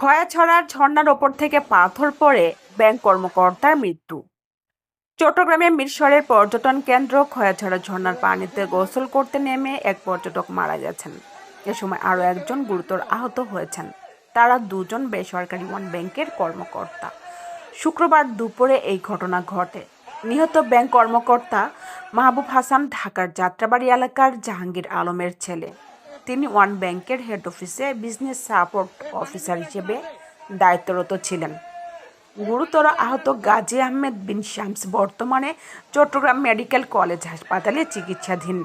খয়াছড়ার ঝর্ণার ওপর থেকে পাথর পড়ে ব্যাংক কর্মকর্তার মৃত্যু। চট্টগ্রামের মিরসরের পর্যটন কেন্দ্র খয়াছড়া ঝর্ণার পানিতে গোসল করতে নেমে এক পর্যটক মারা গেছেন। এ সময় আরও একজন গুরুতর আহত হয়েছেন। তারা দুজন বেসরকারি ওয়ান ব্যাংকের কর্মকর্তা। শুক্রবার দুপুরে এই ঘটনা ঘটে। নিহত ব্যাংক কর্মকর্তা মাহবুব হাসান ঢাকার যাত্রাবাড়ি এলাকার জাহাঙ্গীর আলমের ছেলে। তিনি ওয়ান ব্যাংকের হেড অফিসে বিজনেস সাপোর্ট অফিসার হিসেবে দায়িত্বরত ছিলেন। গুরুতর আহত গাজী আহমেদ বিন শামস বর্তমানে চট্টগ্রাম মেডিকেল কলেজ হাসপাতালে চিকিৎসাধীন।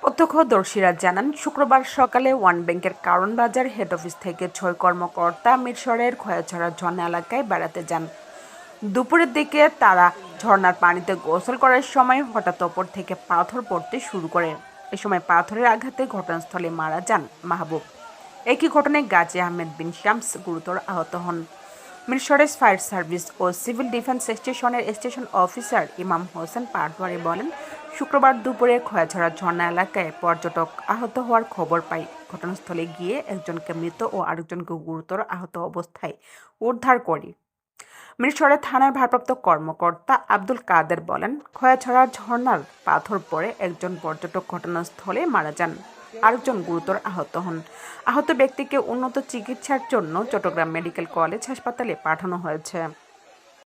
প্রত্যক্ষদর্শীরা জানান, শুক্রবার সকালে ওয়ান ব্যাংকের কারণ বাজার হেড অফিস থেকে ছয় কর্মকর্তা মিরসরের খয়াছড়া ঝর্ণা এলাকায় বেড়াতে যান। দুপুরের দিকে তারা ঝর্ণার পানিতে গোসল করার সময় হঠাৎ ওপর থেকে পাথর পড়তে শুরু করে। এ সময় পাথরের আঘাতে ঘটনাস্থলে মারা যান মাহবুব। একই ঘটনায় গাজী আহমেদ বিন শামস গুরুতর আহত হন। মিরসরের ফায়ার সার্ভিস ও সিভিল ডিফেন্স স্টেশনের স্টেশন অফিসার ইমাম হোসেন পাটওয়ারি বলেন, শুক্রবার দুপুরে খয়াছড়া ঝর্ণা এলাকায় পর্যটক আহত হওয়ার খবর পাই। ঘটনাস্থলে গিয়ে একজনকে মৃত ও আরেকজনকে গুরুতর আহত অবস্থায় উদ্ধার করি। মিরসরে থানার ভারপ্রাপ্ত কর্মকর্তা আব্দুল কাদের বলেন খয়াছড়া ঝর্নার পাথর পড়ে একজন পর্যটক ঘটনাস্থলে মারা যান। আরেকজন গুরুতর আহত হন। আহত ব্যক্তিকে উন্নত চিকিৎসার জন্য চট্টগ্রাম মেডিকেল কলেজ হাসপাতালে পাঠানো হয়েছে।